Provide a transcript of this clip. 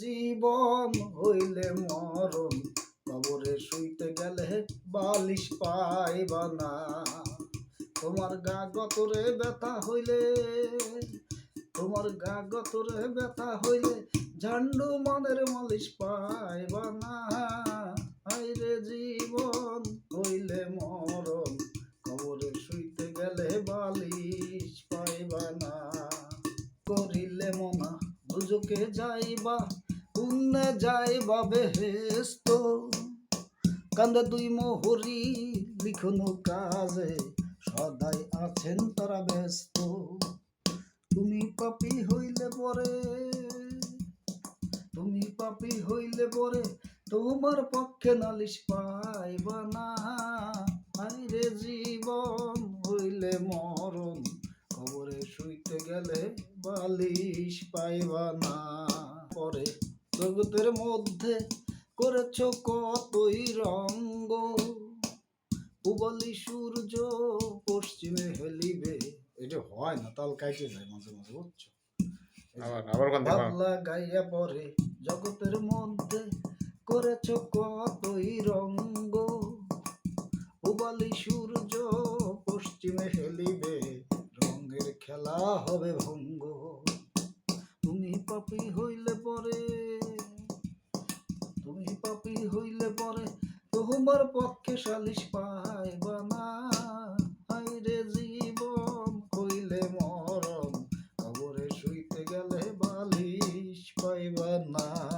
জীবন হইলে মরণ কবরে শুইতে গেলে বালিশ পাইবা না। তোমার গা গতরে ব্যথা হইলে, তোমার গা গতরে ব্যথা হইলে ঝান্ডু মনের মালিশ পাইবা না। আইরে জীবন হইলে মরণ কবরে শুইতে গেলে বালিশ পাইবা না। করিলে মনা, দুজকে যাইবা পুণ্যে বাবে বেহেস্ত কান্দে দুই মোহরি লিখনো কাজে, সদাই আছেন তারা ব্যস্ত। তুমি পাপি হইলে পরে, তুমি পাপি হইলে পরে তোমার পক্ষে নালিশ পাইবা না। আইরে জীবন হইলে মরণ কবরে শুইতে গেলে বালিশ পাইবা না। পরে জগতের মধ্যে করেছ কতই রঙ্গ। উবলি সূর্য পশ্চিমে হেলিবে। এটা হয় না তাল কাইটে যায় মাঝে মাঝে বুঝছ? গাইয়া পরে জগতের মধ্যে করেছ কতই রঙ্গ। উবালি সূর্য পশ্চিমে হেলিবে রঙের খেলা হবে ভঙ্গ। তুমি পাপি হইলে তোমার পক্ষে সালিস পাইবা না। রে জীবন, কইলে মরম কবরে শুইতে গেলে বালিশ পাইবা না।